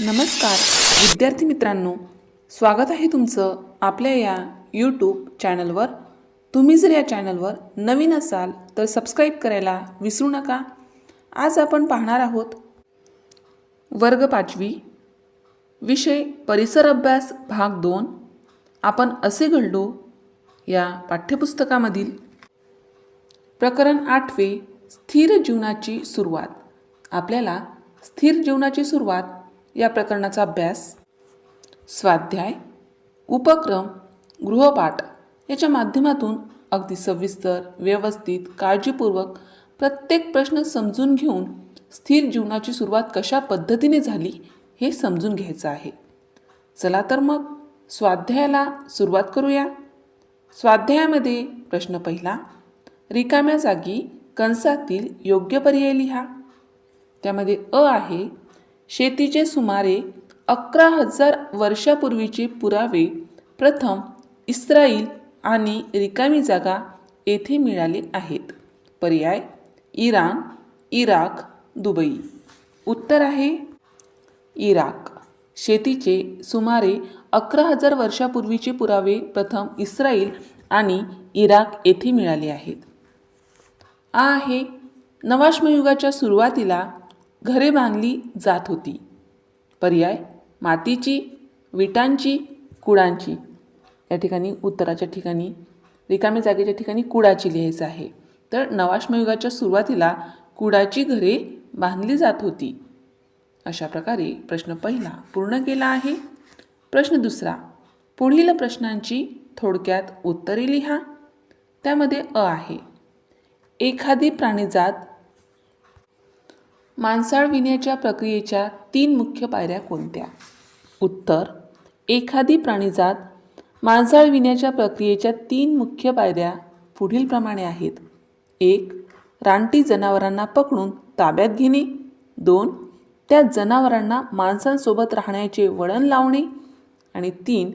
नमस्कार. विद्यार्थी मित्रांनो स्वागत आहे तुमचं आपल्या या यूट्यूब चॅनलवर तुम्ही जर या चॅनलवर नवीन असाल तर सबस्क्राईब करायला विसरू नका. आज आपण पाहणार आहोत वर्ग पाचवी विषय परिसर अभ्यास भाग दोन. आपण असे घडलो या पाठ्यपुस्तकामधील प्रकरण आठवे स्थिर जीवनाची सुरुवात. आपल्याला स्थिर जीवनाची सुरुवात या प्रकरणाचा अभ्यास स्वाध्याय उपक्रम गृहपाठ याच्या माध्यमातून अगदी सविस्तर व्यवस्थित काळजीपूर्वक प्रत्येक प्रश्न समजून घेऊन स्थिर जीवनाची सुरुवात कशा पद्धतीने झाली हे समजून घ्यायचं आहे. चला तर मग स्वाध्यायाला सुरुवात करूया. स्वाध्यायामध्ये प्रश्न पहिला रिकाम्या जागी कंसातील योग्य पर्याय लिहा. त्यामध्ये अ आहे शेतीचे सुमारे अकरा हजार वर्षापूर्वीचे पुरावे प्रथम इस्राईल आणि रिकामी जागा येथे मिळाले आहेत. पर्याय इराण इराक दुबई. उत्तर आहे इराक. शेतीचे सुमारे अकरा हजार वर्षापूर्वीचे पुरावे प्रथम इस्राईल आणि इराक येथे मिळाले आहेत. आ आहे नवाश्मयुगाच्या सुरुवातीला घरे बांधली जात होती. पर्याय मातीची विटांची कुडांची या ठिकाणी उत्तराच्या ठिकाणी रिकाम्या जागेच्या ठिकाणी कुडाची लिहायचं आहे. तर नवाश्मयुगाच्या सुरुवातीला कुडाची घरे बांधली जात होती. अशा प्रकारे प्रश्न पहिला पूर्ण केला आहे. प्रश्न दुसरा पुढील प्रश्नांची थोडक्यात उत्तरे लिहा. त्यामध्ये अ आहे. एखादी प्राणीजात मांसाळ विण्याच्या प्रक्रियेच्या तीन मुख्य पायऱ्या कोणत्या? उत्तर एखादी प्राणीजात मांसाळ विण्याच्या प्रक्रियेच्या तीन मुख्य पायऱ्या पुढीलप्रमाणे आहेत. एक रानटी जनावरांना पकडून ताब्यात घेणे. दोन त्या जनावरांना माणसांसोबत राहण्याचे वळण लावणे. आणि तीन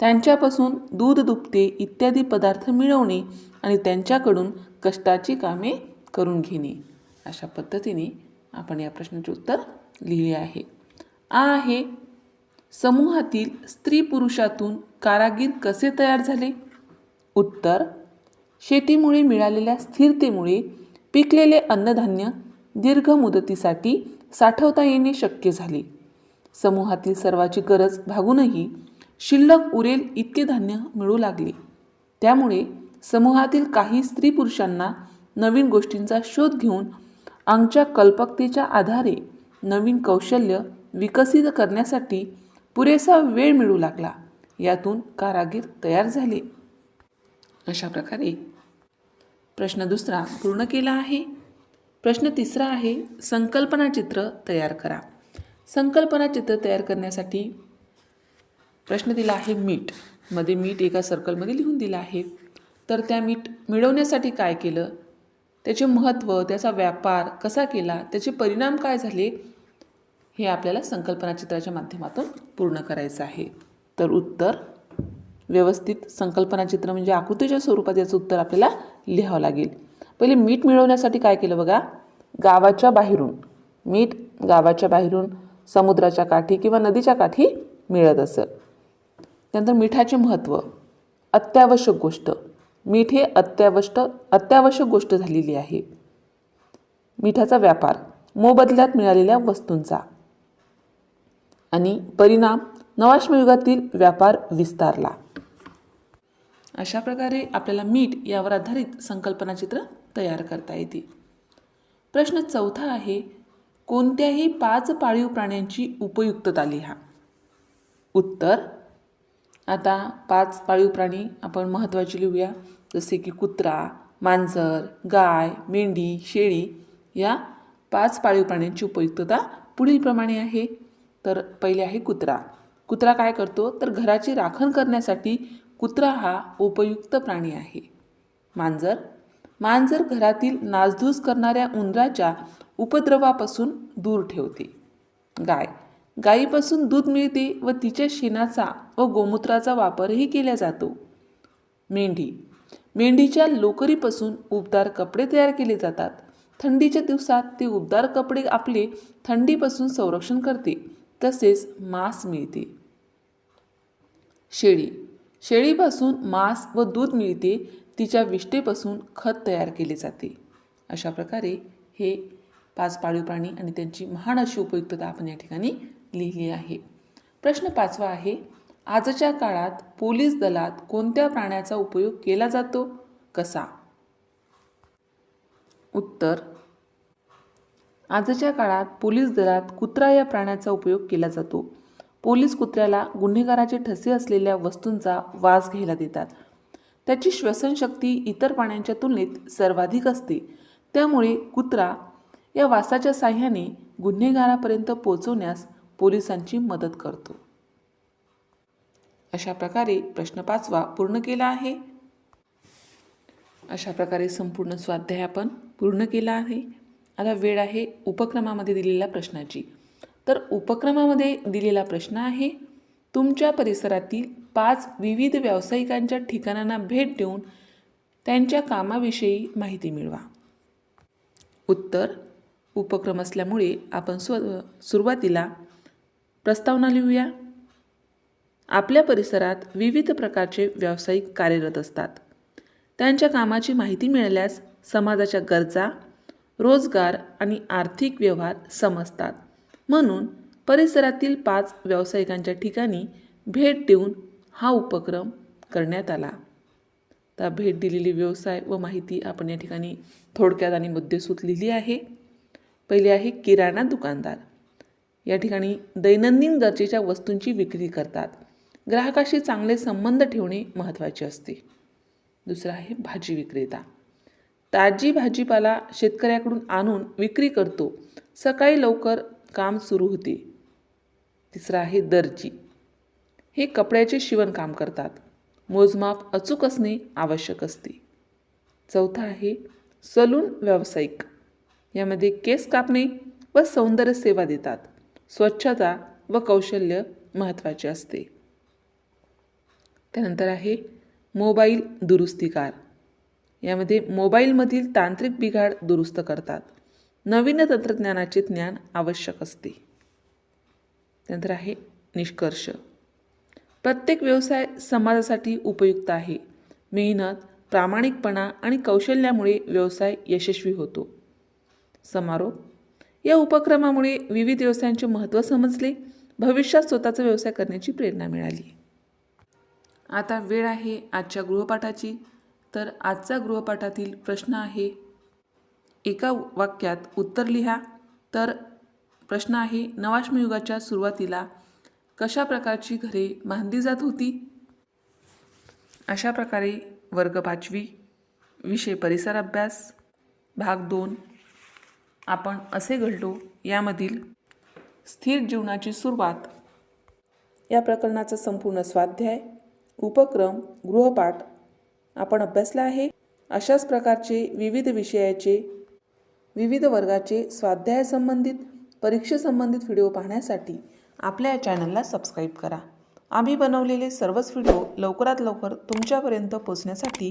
त्यांच्यापासून दूध दुभते इत्यादी पदार्थ मिळवणे आणि त्यांच्याकडून कष्टाची कामे करून घेणे. अशा पद्धतीने आपण या प्रश्नाचे उत्तर लिहिले आहे. आ आहे. समूहातील स्त्री पुरुषातून कारागीर कसे तयार झाले? उत्तर शेतीमुळे मिळालेल्या स्थिरतेमुळे पिकलेले अन्नधान्य दीर्घ मुदतीसाठी साठवता येणे शक्य झाले. समूहातील सर्वाची गरज भागूनही शिल्लक उरेल इतके धान्य मिळू लागले. त्यामुळे समूहातील काही स्त्री पुरुषांना नवीन गोष्टींचा शोध घेऊन आमच्या कल्पकतेच्या आधारे नवीन कौशल्य विकसित करण्यासाठी पुरेसा वेळ मिळू लागला. यातून कारागीर तयार झाले. अशा प्रकारे प्रश्न दुसरा पूर्ण केला आहे. प्रश्न तिसरा आहे संकल्पना चित्र तयार करा. संकल्पना चित्र तयार करण्यासाठी प्रश्न दिला आहे मीठ. मध्ये मीठ एका सर्कलमध्ये लिहून दिलं आहे. तर त्या मीठ मिळवण्यासाठी काय केलं? त्याचे महत्त्व त्याचा व्यापार कसा केला त्याचे परिणाम काय झाले हे आपल्याला संकल्पना चित्राच्या माध्यमातून पूर्ण करायचं आहे. तर उत्तर व्यवस्थित संकल्पना चित्र म्हणजे आकृतीच्या स्वरूपात याचं उत्तर आपल्याला लिहावं लागेल. पहिले मीठ मिळवण्यासाठी काय केलं बघा? गावाच्या बाहेरून. मीठ गावाच्या बाहेरून समुद्राच्या काठी किंवा नदीच्या काठी मिळत असत त्यानंतर मिठाचे महत्त्व अत्यावश्यक गोष्ट. मीठ हे अत्यावश्य अत्यावश्यक गोष्ट झालेली आहे. मिठाचा व्यापार मोबदल्यात मिळालेल्या वस्तूंचा. आणि परिणाम नवाश्मयुगातील व्यापार विस्तारला. अशा प्रकारे आपल्याला मीठ यावर आधारित संकल्पनाचित्र तयार करता येते. प्रश्न चौथा आहे कोणत्याही पाच पाळीव प्राण्यांची उपयुक्तता लिहा. उत्तर आता पाच पाळीव प्राणी आपण महत्त्वाचे लिहूया. जसे की कुत्रा मांजर गाय मेंढी शेळी या पाच पाळीव प्राण्यांची उपयुक्तता पुढीलप्रमाणे आहे. तर पहिले आहे कुत्रा. कुत्रा काय करतो? तर घराची राखण करण्यासाठी कुत्रा हा उपयुक्त प्राणी आहे. मांजर. मांजर घरातील नासधूस करणाऱ्या उंदराच्या उपद्रवापासून दूर ठेवते. गाय. गायीपासून दूध मिळते व तिच्या शेणाचा व गोमूत्राचा वापरही केला जातो. मेंढी. मेंढीच्या लोकरीपासून उबदार कपडे तयार केले जातात. थंडीच्या दिवसात ते उबदार कपडे आपले थंडीपासून संरक्षण करते. तसेच मांस मिळते. शेळी. शेळीपासून मांस व दूध मिळते. तिच्या विष्ठेपासून खत तयार केले जाते. अशा प्रकारे हे पाच पाळीव प्राणी आणि त्यांची महान अशी उपयुक्तता आपण या ठिकाणी लिहिली आहे. प्रश्न पाचवा आहे आजच्या काळात पोलीस दलात कोणत्या प्राण्याचा उपयोग केला जातो? कसा? उत्तर. आजच्या काळात पोलीस दलात कुत्रा या प्राण्याचा उपयोग केला जातो. पोलीस कुत्र्याला गुन्हेगाराचे ठसे असलेल्या वस्तूंचा वास घ्यायला देतात. त्याची श्वसनशक्ती इतर प्राण्यांच्या तुलनेत सर्वाधिक असते. त्यामुळे कुत्रा या वासाच्या साह्याने गुन्हेगारापर्यंत पोहोचवण्यास पोलिसांची मदत करतो. अशा प्रकारे प्रश्न पाचवा पूर्ण केला आहे. अशा प्रकारे संपूर्ण स्वाध्याय आपण पूर्ण केला आहे. आता वेळ आहे उपक्रमामध्ये दिलेल्या प्रश्नाची. तर उपक्रमामध्ये दिलेला प्रश्न आहे तुमच्या परिसरातील पाच विविध व्यावसायिकांच्या ठिकाणांना भेट देऊन त्यांच्या कामाविषयी माहिती मिळवा. उत्तर उपक्रम असल्यामुळे आपण स्व सुरुवातीला प्रस्तावना लिहूया. आपल्या परिसरात विविध प्रकारचे व्यावसायिक कार्यरत असतात. त्यांच्या कामाची माहिती मिळाल्यास समाजाच्या गरजा रोजगार आणि आर्थिक व्यवहार समजतात. म्हणून परिसरातील पाच व्यावसायिकांच्या ठिकाणी भेट देऊन हा उपक्रम करण्यात आला. तर भेट दिलेली व्यवसाय व माहिती आपण या ठिकाणी थोडक्यात आणि मुद्देसूत लिहिली आहे. पहिले आहे किराणा दुकानदार. या ठिकाणी दैनंदिन गरजेच्या वस्तूंची विक्री करतात. ग्राहकाशी चांगले संबंध ठेवणे महत्त्वाचे असते. दुसरा आहे भाजी विक्रेता. ताजी भाजीपाला शेतकऱ्याकडून आणून विक्री करतो. सकाळी लवकर काम सुरू होते. तिसरा आहे दर्जी. हे कपड्याचे शिवणकाम करतात. मोजमाप अचूक असणे आवश्यक असते. चौथा आहे सलून व्यावसायिक. यामध्ये केस कापणे व सौंदर्य सेवा देतात. स्वच्छता व कौशल्य महत्त्वाचे असते. त्यानंतर आहे मोबाईल दुरुस्तीकार यामध्ये मोबाईलमधील तांत्रिक बिघाड दुरुस्त करतात. नवीन तंत्रज्ञानाचे ज्ञान आवश्यक असते. त्यानंतर आहे निष्कर्ष. प्रत्येक व्यवसाय समाजासाठी उपयुक्त आहे. मेहनत प्रामाणिकपणा आणि कौशल्यामुळे व्यवसाय यशस्वी होतो. समारोप. या उपक्रमामुळे विविध व्यवसायांचे महत्त्व समजले. भविष्यात स्वतःचा व्यवसाय करण्याची प्रेरणा मिळाली. आता वेळ आहे आजच्या गृहपाठाची. तर आजचा गृहपाठातील प्रश्न आहे एका वाक्यात उत्तर लिहा. तर प्रश्न आहे नवाश्मयुगाच्या सुरुवातीला कशा प्रकारची घरे बांधली जात होती? अशा प्रकारे वर्ग पाचवी विषय परिसर अभ्यास भाग दोन. आपण असे घडलो यामधील स्थिर जीवनाची सुरुवात या प्रकरणाचा संपूर्ण स्वाध्याय उपक्रम गृहपाठ आपण अभ्यासला आहे. अशाच प्रकारचे विविध विषयाचे विविध वर्गाचे स्वाध्याय संबंधित परीक्षेसंबंधित व्हिडिओ पाहण्यासाठी आपल्या या चॅनलला सबस्क्राईब करा. आम्ही बनवलेले सर्वच व्हिडिओ लवकरात लवकर तुमच्यापर्यंत पोचण्यासाठी